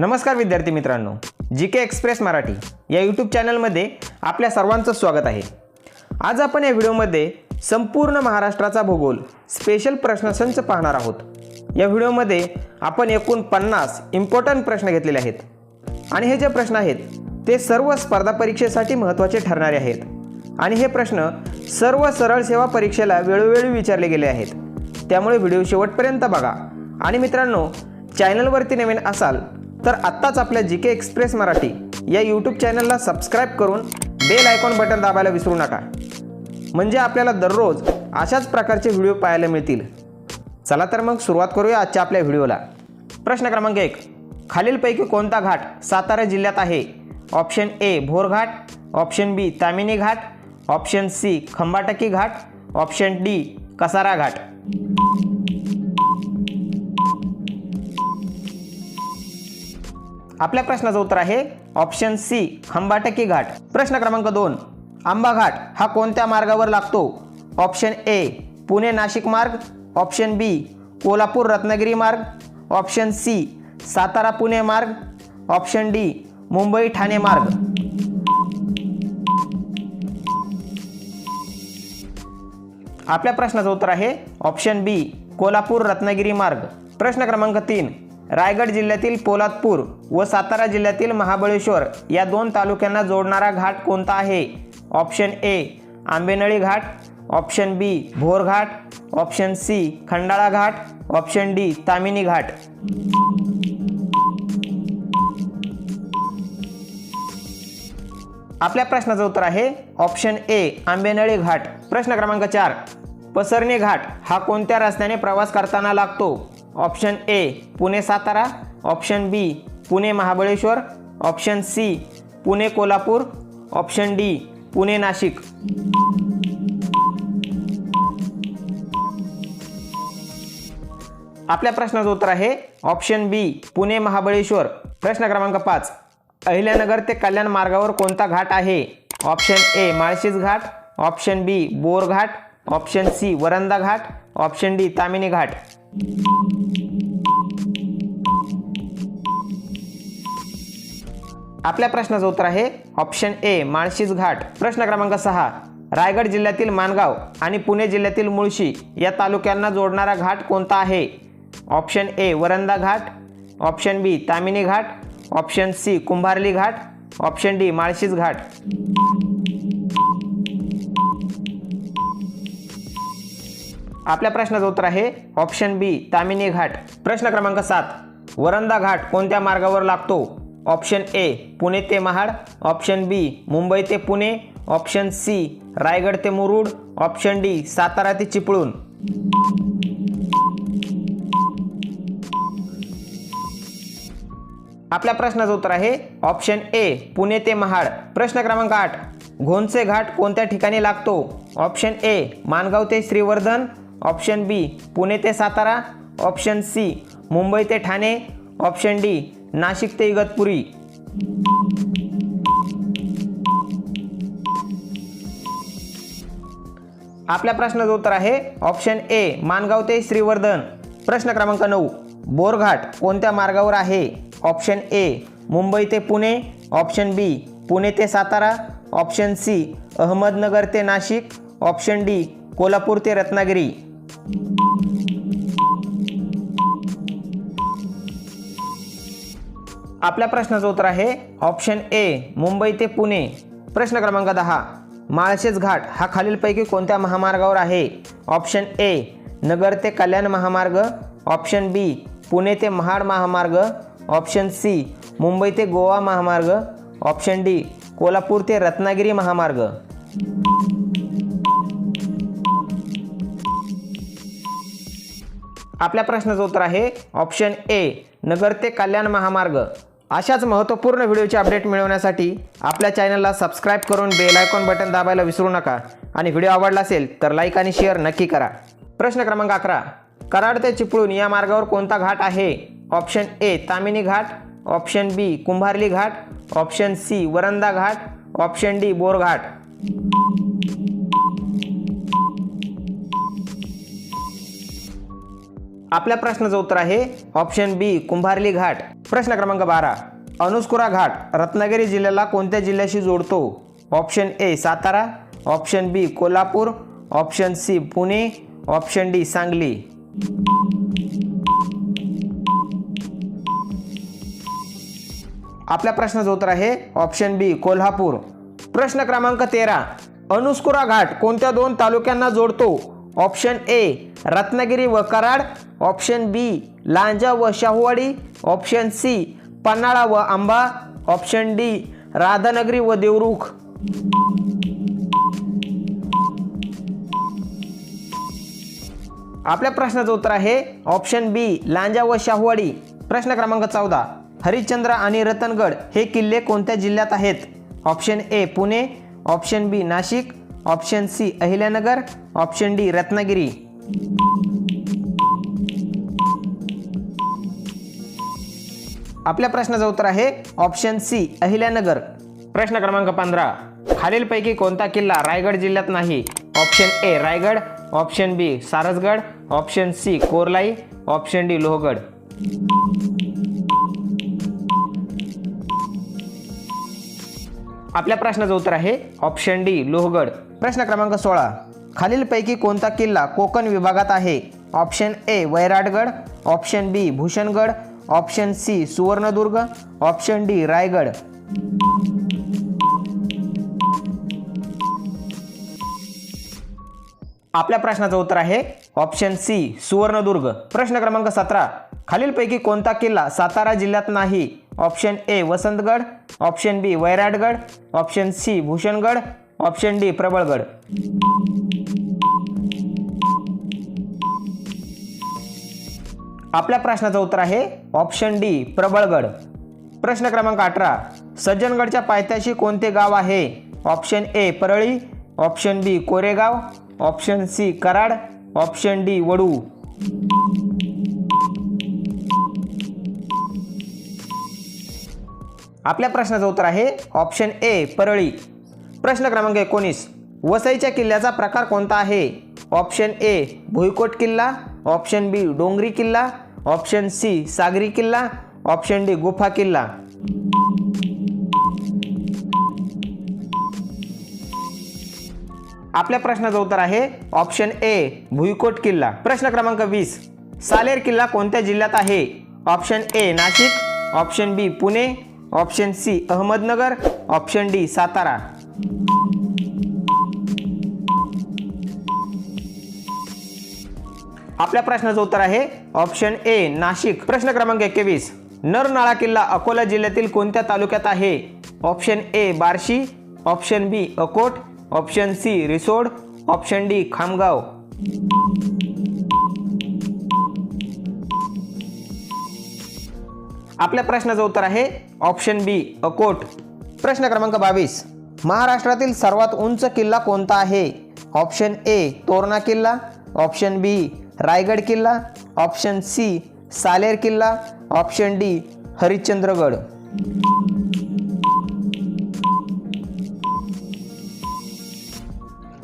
नमस्कार विद्यार्थी मित्रांनो जी के एक्सप्रेस मराठी या यूट्यूब चॅनलमध्ये आपल्या सर्वांचं स्वागत आहे. आज आपण या व्हिडिओमध्ये संपूर्ण महाराष्ट्राचा भूगोल स्पेशल प्रश्नसंच पाहणार आहोत. या व्हिडिओमध्ये आपण एकूण पन्नास इम्पॉर्टंट प्रश्न घेतलेले आहेत. आणि हे जे प्रश्न आहेत ते सर्व स्पर्धा परीक्षेसाठी महत्त्वाचे ठरणारे आहेत. आणि हे प्रश्न सर्व सरळ सेवा परीक्षेला वेळोवेळी विचारले गेले आहेत. त्यामुळे व्हिडिओ शेवटपर्यंत बघा. आणि मित्रांनो चॅनलवरती नवीन असाल तर आत्ताच आपल्या जी के एक्सप्रेस मराठी या यूट्यूब चॅनलला सबस्क्राईब करून बेल आयकॉन बटन दाबायला विसरू नका. म्हणजे आपल्याला दररोज अशाच प्रकारचे व्हिडिओ पाहायला मिळतील. चला तर मग सुरुवात करूया आजच्या आपल्या व्हिडिओला प्रश्न क्रमांक एक. खालीलपैकी कोणता घाट सातारा जिल्ह्यात आहे? Option A Bhorghat option B Tamini Ghat. Option C Khambatki Ghat. Option D Kasara घाट. आपल्या प्रश्नाचं उत्तर आहे ऑप्शन सी हंबाटकी घाट. प्रश्न क्रमांक दोन आंबा घाट हा कोणत्या मार्गावर लागतो? ऑप्शन ए पुणे नाशिक मार्ग. ऑप्शन बी कोल्हापूर रत्नागिरी मार्ग. ऑप्शन सी सातारा पुणे मार्ग. ऑप्शन डी मुंबई ठाणे मार्ग. आपल्या प्रश्नाचं उत्तर आहे ऑप्शन बी कोल्हापूर रत्नागिरी मार्ग. प्रश्न क्रमांक तीन रायगड जिल्ह्यातील पोलादपूर व सातारा जिल्ह्यातील महाबळेश्वर या दोन तालुक्यांना जोडणारा घाट कोणता आहे? Option A Ambenali Ghat. Option B Bhor Ghat. Option C Khandala Ghat. Option D Tamhini घाट. आपल्या प्रश्नाचं उत्तर आहे ऑप्शन ए आंबेनळी घाट. प्रश्न क्रमांक चार पसरणे घाट हा कोणत्या रस्त्याने प्रवास करताना लागतो? Option A Pune Satara option B Pune Mahabaleshwar option C Pune Kolhapur option D Pune Nashik. आपल्या प्रश्नाचं उत्तर आहे ऑप्शन बी पुणे महाबळेश्वर. प्रश्न क्रमांक पाच. अहिल्यानगर ते कल्याण मार्गावर कोणता घाट आहे? Option A Malshej Ghat option B Bor घाट ऑप्शन सी वरंदा घाट ऑप्शन डी तामिनी घाट. आपल्या प्रश्नाचं उत्तर आहे ऑप्शन ए माळशीज घाट. प्रश्न क्रमांक सहा रायगड जिल्ह्यातील माणगाव आणि पुणे जिल्ह्यातील मुळशी या तालुक्यांना जोडणारा घाट कोणता आहे? Option A Varandha Ghat option B Tamhini Ghat option C Kumbharli Ghat option D Malshej घाट. आपल्या प्रश्नाचं उत्तर आहे ऑप्शन बी तामिनी घाट. प्रश्न क्रमांक सात वरंदा घाट कोणत्या मार्गावर लागतो? ऑप्शन ए पुणे ते महाड. ऑप्शन बी मुंबई ते पुणे. ऑप्शन सी रायगड ते मुरुड. ऑप्शन डी सातारा ते चिपळूण. आपल्या प्रश्नाचं उत्तर आहे ऑप्शन ए पुणे ते महाड. प्रश्न क्रमांक आठ घोनचे घाट कोणत्या ठिकाणी लागतो? ऑप्शन ए मानगाव ते श्रीवर्धन. ऑप्शन बी पुणे ते सातारा. ऑप्शन सी मुंबई ते ठाणे. ऑप्शन डी नाशिक ते इगतपुरी. आपल्या प्रश्नाचं उत्तर आहे ऑप्शन ए मानगाव ते श्रीवर्धन. प्रश्न क्रमांक नऊ बोरघाट कोणत्या मार्गावर आहे? ऑप्शन ए मुंबई ते पुणे. ऑप्शन बी पुणे ते सातारा. ऑप्शन सी अहमदनगर ते नाशिक. ऑप्शन डी कोल्हापूर ते रत्नागिरी. आपल्या प्रश्नाचं उत्तर आहे ऑप्शन ए मुंबई ते पुणे. प्रश्न क्रमांक दहा माळशेज घाट हा खालीलपैकी कोणत्या महामार्गावर आहे? ऑप्शन ए नगर ते कल्याण महामार्ग. ऑप्शन बी पुणे ते महाड महामार्ग. ऑप्शन सी मुंबई ते गोवा महामार्ग. ऑप्शन डी कोल्हापूर ते रत्नागिरी महामार्ग. आपल्या प्रश्नाचं उत्तर आहे ऑप्शन ए नगर ते कल्याण महामार्ग. अशाच महत्त्वपूर्ण व्हिडिओचे अपडेट मिळवण्यासाठी आपल्या चॅनलला सबस्क्राईब करून बेल आयकॉन बटन दाबायला विसरू नका. आणि व्हिडिओ आवडला असेल तर लाईक आणि शेअर नक्की करा. प्रश्न क्रमांक अकरा. कराड ते चिपळूण या मार्गावर कोणता घाट आहे? Option A Tamhini Ghat. Option B Kumbharli Ghat. Option C Varandha Ghat. Option D Borghat आपल्या प्रश्नाचं उत्तर आहे ऑप्शन बी कुंभारली घाट. प्रश्न क्रमांक बारा अनुस्कुरा घाट रत्नागिरी जिल्ह्याला कोणत्या जिल्ह्याशी जोडतो? Option A Satara option B Kolhapur option C Pune option D Sangli. आपल्या प्रश्नाचं उत्तर आहे ऑप्शन बी कोल्हापूर. प्रश्न क्रमांक तेरा अनुस्कुरा घाट कोणत्या दोन तालुक्यांना जोडतो? ऑप्शन ए रत्नागिरी व कराड. ऑप्शन बी लांजा व शाहूवाडी. ऑप्शन सी पन्हाळा व आंबा. ऑप्शन डी राधानगरी व देवरुख. आपल्या प्रश्नाचं उत्तर आहे ऑप्शन बी लांजा व शाहूवाडी. प्रश्न क्रमांक चौदा हरिश्चंद्र आणि रतनगड हे किल्ले कोणत्या जिल्ह्यात आहेत? Option A Pune. Option B Nashik. Option C Ahilyanagar option D Ratnagiri. आपल्या प्रश्नाचं उत्तर आहे ऑप्शन सी अहिल्यानगर. प्रश्न क्रमांक पंधरा. खालीलपैकी कोणता किल्ला रायगड जिल्ह्यात नाही? Option A Raigad option B Sarasgad option C Korlai option D Lohagad. आपल्या प्रश्नाचं उत्तर आहे ऑप्शन डी लोहगड. प्रश्न क्रमांक सोळा. खालीलपैकी कोणता किल्ला कोकण विभागात आहे? Option A Vairatgad. Option B Bhushangad. Option C Suvarnadurg. Option D Raigad. आपल्या प्रश्नाचं उत्तर आहे ऑप्शन सी सुवर्णदुर्ग. प्रश्न क्रमांक सतरा. खालीलपैकी कोणता किल्ला सातारा जिल्ह्यात नाही? Option A Vasantgad option B Vairatgad option C Bhushangad option D Prabalgad. आपल्या प्रश्नाचं उत्तर आहे ऑप्शन डी प्रबळगड. प्रश्न क्रमांक अठरा सज्जनगडच्या पायथ्याशी कोणते गाव आहे? Option A Parli option B Koregaon option C Karad option D Vadu. आपल्या प्रश्नाचं उत्तर आहे ऑप्शन ए परळी. प्रश्न क्रमांक एकोणीस वसईच्या किल्ल्याचा प्रकार कोणता आहे? ऑप्शन ए भुईकोट किल्ला ऑप्शन बी डोंगरी किल्ला ऑप्शन सी सागरी किल्ला ऑप्शन डी गुफा किल्ला. आपल्या प्रश्नाचं उत्तर आहे ऑप्शन ए भुईकोट किल्ला. प्रश्न क्रमांक वीस सालेर किल्ला कोणत्या जिल्ह्यात आहे? Option A Nashik option B Pune option C Ahmednagar. Option D Satara. आपल्या प्रश्नाचं उत्तर आहे ऑप्शन ए नाशिक. प्रश्न क्रमांक एकवीस नरनाळा किल्ला अकोला जिल्ह्यातील कोणत्या तालुक्यात आहे? Option A Barshi. Option B Akot. Option C Risod. Option D Khamgaon. आपल्या प्रश्नाचं उत्तर आहे ऑप्शन बी अकोट प्रश्न क्रमांक बावीस. महाराष्ट्रातील सर्वात उंच किल्ला कोणता आहे? ऑप्शन ए तोरणा किल्ला. ऑप्शन बी रायगड किल्ला. ऑप्शन सी सालेर किल्ला. Option D Harishchandragad.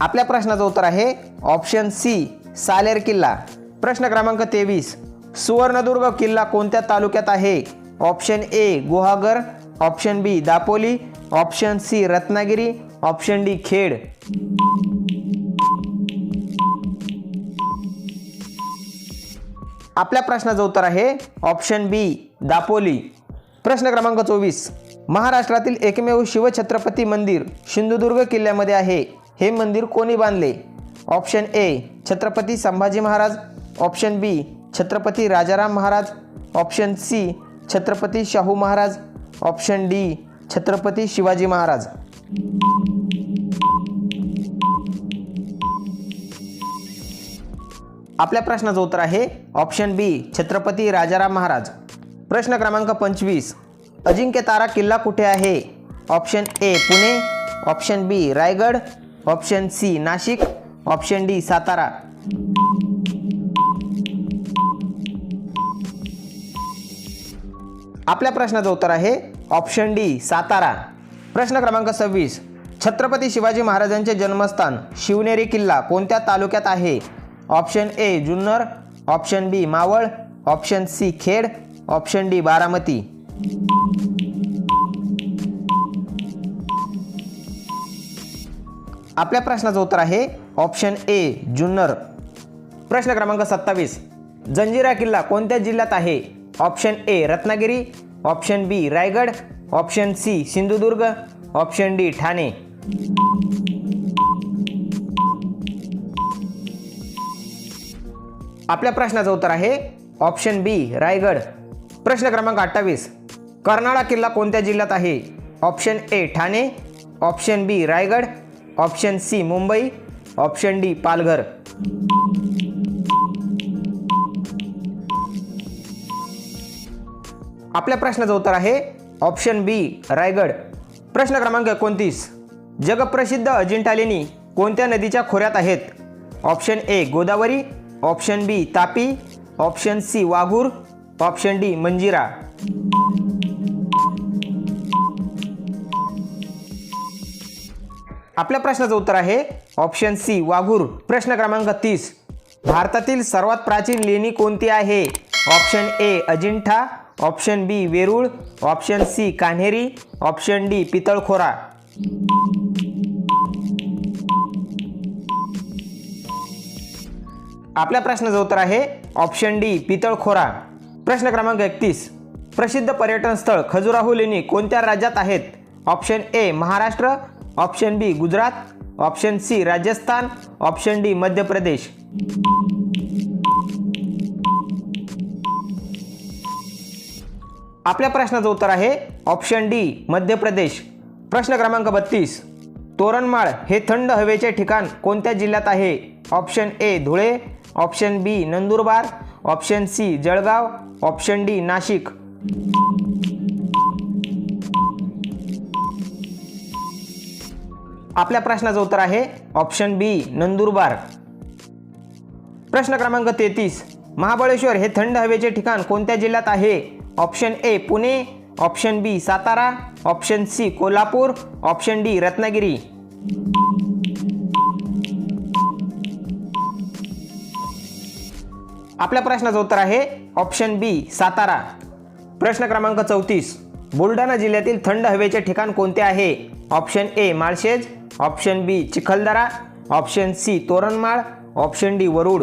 आपल्या प्रश्नाचं उत्तर आहे ऑप्शन सी सालेर किल्ला. प्रश्न क्रमांक तेवीस. सुवर्णदुर्ग किल्ला कोणत्या तालुक्यात आहे? Option A Guhagar option B Dapoli option C Ratnagiri option D Khed. आपल्या प्रश्नाचं उत्तर आहे ऑप्शन बी दापोली. प्रश्न क्रमांक चोवीस. महाराष्ट्रातील एकमेव शिवछत्रपती मंदिर सिंधुदुर्ग किल्ल्यामध्ये आहे. हे मंदिर कोणी बांधले? Option A Chhatrapati Sambhaji Maharaj option B Chhatrapati Rajaram Maharaj option C Chhatrapati Shahu Maharaj option D Chhatrapati Shivaji Maharaj. आपल्या प्रश्नाचं उत्तर आहे ऑप्शन बी छत्रपती राजाराम महाराज. प्रश्न क्रमांक पंचवीस. अजिंक्य तारा किल्ला कुठे आहे? Option A Pune. Option B Raigad. Option C Nashik. Option D Satara. आपल्या प्रश्नाचं उत्तर आहे ऑप्शन डी सातारा. प्रश्न क्रमांक सव्वीस. छत्रपती शिवाजी महाराजांचे जन्मस्थान शिवनेरी किल्ला कोणत्या तालुक्यात आहे? Option A Junnar. Option B Maval. Option C Khed. Option D Baramati. आपल्या प्रश्नाचं उत्तर आहे ऑप्शन ए जुन्नर. प्रश्न क्रमांक सत्तावीस. जंजिरा किल्ला कोणत्या जिल्ह्यात आहे? Option A Ratnagiri option B Raigad option C Sindhudurg option D Thane. आपल्या प्रश्नाचं उत्तर आहे ऑप्शन बी रायगड. प्रश्न क्रमांक अठ्ठावीस. कर्नाळा किल्ला कोणत्या जिल्ह्यात आहे? Option A Thane option B Raigad option C Mumbai option D Palghar. आपल्या प्रश्नाचं उत्तर आहे ऑप्शन बी रायगड. प्रश्न क्रमांक एकोणतीस. जगप्रसिद्ध अजिंठा लेणी कोणत्या नदीच्या खोऱ्यात आहेत? Option A Godavari. Option B Tapi. Option C Waghur. Option D Manjira. आपल्या प्रश्नाचं उत्तर आहे ऑप्शन सी वाघूर. प्रश्न क्रमांक तीस. भारतातील सर्वात प्राचीन लेणी कोणती आहे? Option A Ajanta. Option B Verul. Option C Kanheri. Option D Pitalkhora. आपल्या प्रश्नाचं उत्तर आहे ऑप्शन डी पितळखोरा. प्रश्न क्रमांक एकतीस. प्रसिद्ध पर्यटन स्थळ खजुराहो लेणी कोणत्या राज्यात आहेत? Option A Maharashtra. Option B Gujarat. Option C Rajasthan. Option D Madhya Pradesh. आपल्या प्रश्नाचं उत्तर आहे ऑप्शन डी मध्य प्रदेश. प्रश्न क्रमांक बत्तीस. तोरणमाळ हे थंड हवेचे ठिकाण कोणत्या जिल्ह्यात आहे? Option A Dhule. Option B Nandurbar. Option C Jalgaon. Option D Nashik. आपल्या प्रश्नाचं उत्तर आहे ऑप्शन बी नंदुरबार. प्रश्न क्रमांक तेहतीस. महाबळेश्वर हे थंड हवेचे ठिकाण कोणत्या जिल्ह्यात आहे? Option A Pune option B Satara option C Kolhapur option D Ratnagiri. आपल्या प्रश्नाचं उत्तर आहे ऑप्शन बी सातारा. प्रश्न क्रमांक चौतीस. बुलढाणा जिल्ह्यातील थंड हवेचे ठिकाण कोणते आहे? Option A Malshej option B Chikhaldara option C Toranmal option D Warud.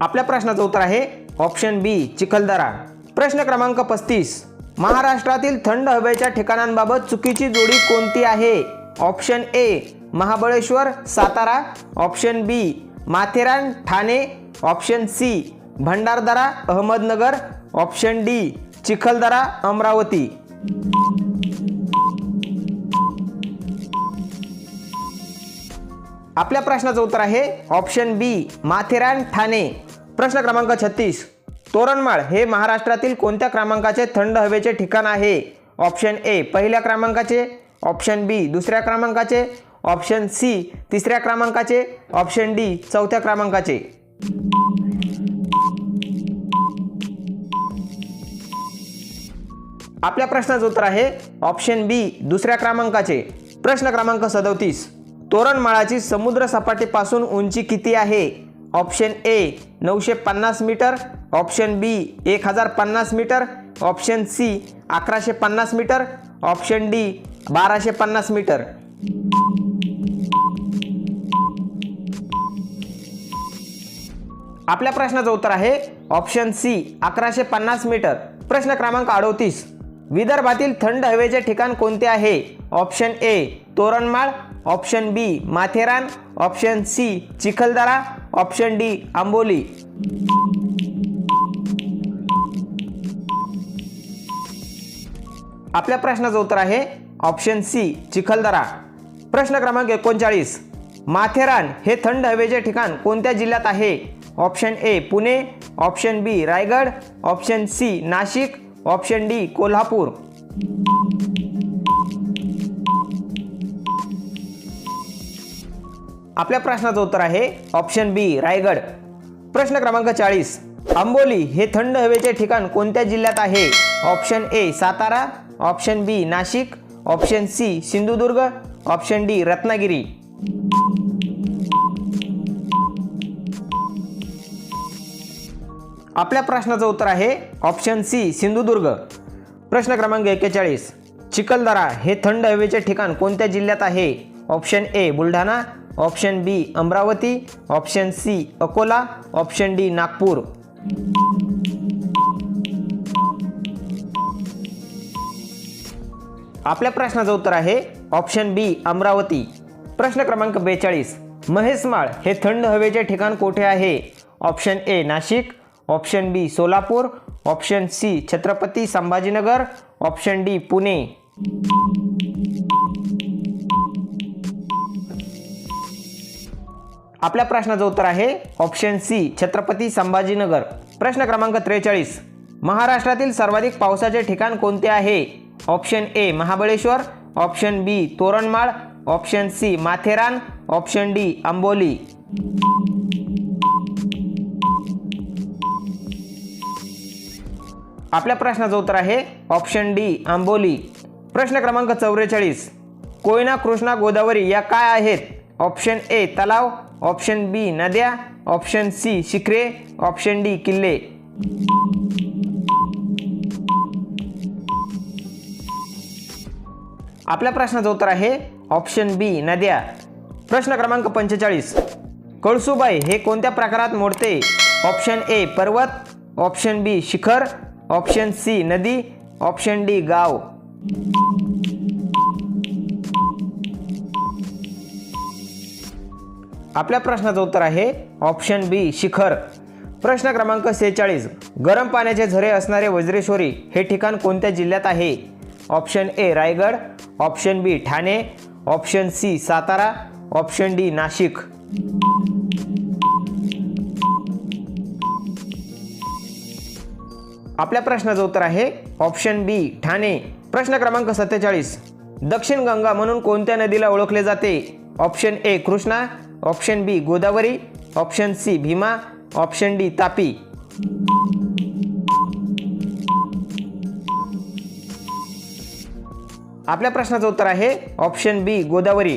आपल्या प्रश्नाचं उत्तर आहे ऑप्शन बी चिखलदरा. प्रश्न क्रमांक पस्तीस. महाराष्ट्रातील थंड हवेच्या ठिकाणांबाबत चुकीची जोडी कोणती आहे? Option A Mahabaleshwar Satara. Option B Matheran Thane. Option C Bhandardara Ahmednagar. Option D Chikhaldara Amravati. आपल्या प्रश्नाचं उत्तर आहे ऑप्शन बी माथेरान ठाणे. प्रश्न क्रमांक छत्तीस. तोरणमाळ हे महाराष्ट्रातील कोणत्या क्रमांकाचे थंड हवेचे ठिकाण आहे? ऑप्शन ए पहिल्या क्रमांकाचे. ऑप्शन बी दुसऱ्या क्रमांकाचे. ऑप्शन सी तिसऱ्या क्रमांकाचे. ऑप्शन डी चौथ्या क्रमांकाचे. आपल्या प्रश्नाचं उत्तर आहे ऑप्शन बी दुसऱ्या क्रमांकाचे. प्रश्न क्रमांक सदोतीस. तोरणमाळाची समुद्र सपाटीपासून उंची किती आहे? ऑप्शन ए नऊशे पन्नास मीटर ऑप्शन बी एक हजार पन्नास मीटर ऑप्शन सी अकराशे पन्नास मीटर ऑप्शन डी बाराशे पन्नास मीटर. आपल्या प्रश्नाचं उत्तर आहे ऑप्शन सी अकराशे पन्नास मीटर. प्रश्न क्रमांक अडोतीस. विदर्भातील थंड हवेचे ठिकाण कोणते आहे? Option A Toranmal option B Matheran option C Chikhaldara option D Amboli. आपल्या प्रश्नाचं उत्तर आहे ऑप्शन सी चिखलदरा. प्रश्न क्रमांक एकोणचाळीस माथेरान हे थंड हवेचे ठिकाण कोणत्या जिल्ह्यात आहे? Option A Pune. Option B Raigad. Option C Nashik. Option D Kolhapur. आपल्या प्रश्नाचं उत्तर आहे ऑप्शन बी रायगड. प्रश्न क्रमांक चाळीस आंबोली हे थंड हवेचे ठिकाण कोणत्या जिल्ह्यात आहे? Option A Satara. Option B Nashik. Option C Sindhudurg. Option D Ratnagiri. आपल्या प्रश्नाचं उत्तर आहे ऑप्शन सी सिंधुदुर्ग. प्रश्न क्रमांक एक्केचाळीस चिखलदरा हे थंड हवेचे ठिकाण कोणत्या जिल्ह्यात आहे? Option A Buldhana. Option B Amravati option C Akola option D Nagpur. आपल्या प्रश्नाचं उत्तर आहे ऑप्शन बी अमरावती. प्रश्न क्रमांक बेचाळीस. महेशमाळ हे थंड हवेचे ठिकाण कोठे आहे? Option A Nashik option B Solapur option C Chhatrapati Sambhajinagar option D Pune. आपल्या प्रश्नाचं उत्तर आहे ऑप्शन सी छत्रपती संभाजीनगर. प्रश्न क्रमांक त्रेचाळीस. महाराष्ट्रातील सर्वाधिक पावसाचे ठिकाण कोणते आहे? Option A Mahabaleshwar. Option B Toranmal. Option C Matheran. Option D Amboli. आपल्या प्रश्नाचं उत्तर आहे ऑप्शन डी आंबोली. प्रश्न क्रमांक चौवेचाळीस. कोयना कृष्णा गोदावरी या काय आहेत? ऑप्शन ए तलाव. ऑप्शन बी नद्या ऑप्शन सी शिखरे ऑप्शन डी किल्ले आपल्या प्रश्नाचं उत्तर आहे ऑप्शन बी नद्या प्रश्न क्रमांक पंचेचाळीस. कळसुबाई हे कोणत्या प्रकारात मोडते? ऑप्शन ए पर्वत. ऑप्शन बी शिखर. ऑप्शन सी नदी. ऑप्शन डी गाव. आपल्या प्रश्नाचं उत्तर आहे ऑप्शन बी शिखर. प्रश्न क्रमांक सेहेचाळीस. गरम पाण्याचे झरे असणारे वज्रेश्वरी हे ठिकाण कोणत्या जिल्ह्यात आहे? Option A Raigad. Option B Thane. Option C Satara. Option D Nashik. आपल्या प्रश्नाचं उत्तर आहे ऑप्शन बी ठाणे. प्रश्न क्रमांक सत्तेचाळीस. दक्षिण गंगा म्हणून कोणत्या नदीला ओळखले जाते? Option A Krishna. Option B Godavari option C Bhima option D Tapi. आपल्या प्रश्नाचं उत्तर आहे ऑप्शन बी गोदावरी.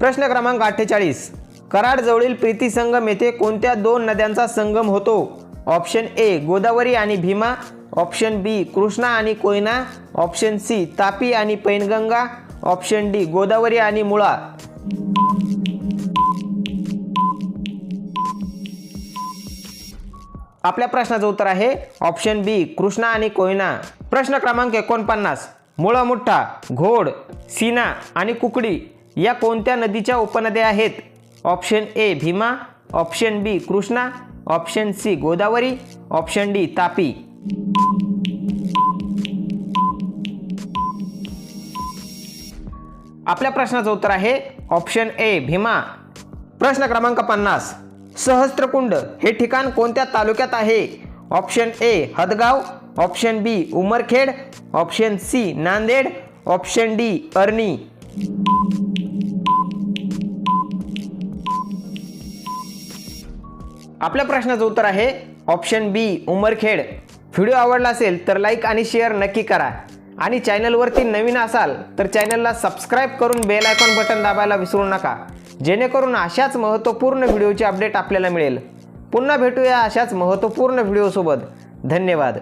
प्रश्न क्रमांक अठ्ठेचाळीस. कराडजवळील प्रीती संगम येथे कोणत्या दोन नद्यांचा संगम होतो? ऑप्शन ए गोदावरी आणि भीमा ऑप्शन बी कृष्णा आणि कोयना ऑप्शन सी तापी आणि पैनगंगा ऑप्शन डी गोदावरी आणि मुळा. आपल्या प्रश्नाचं उत्तर आहे ऑप्शन बी कृष्णा आणि कोयना. प्रश्न क्रमांक एकोणपन्नास मुळामुठ्ठा घोड सीना आणि कुकडी या कोणत्या नदीच्या उपनद्या आहेत? Option A Bhima option B Krishna option C Godavari option D Tapi. आपल्या प्रश्नाचं उत्तर आहे ऑप्शन ए भीमा. प्रश्न क्रमांक पन्नास सहस्त्रकुंड हे ठिकाण कोणत्या तालुक्यात आहे? Option A Hadgaon. Option B Umarkhed. Option C Nanded. Option D Arni आपल्या प्रश्नाचं उत्तर आहे ऑप्शन बी उमरखेड. व्हिडिओ आवडला असेल तर लाईक आणि शेअर नक्की करा. आणि चॅनलवरती नवीन असाल तर चॅनलला सबस्क्राईब करून बेल आयकॉन बटन दाबायला विसरू नका. जेणेकरून अशाच महत्त्वपूर्ण व्हिडिओची अपडेट आपल्याला मिळेल. पुन्हा भेटूया अशाच महत्त्वपूर्ण व्हिडिओसोबत. धन्यवाद.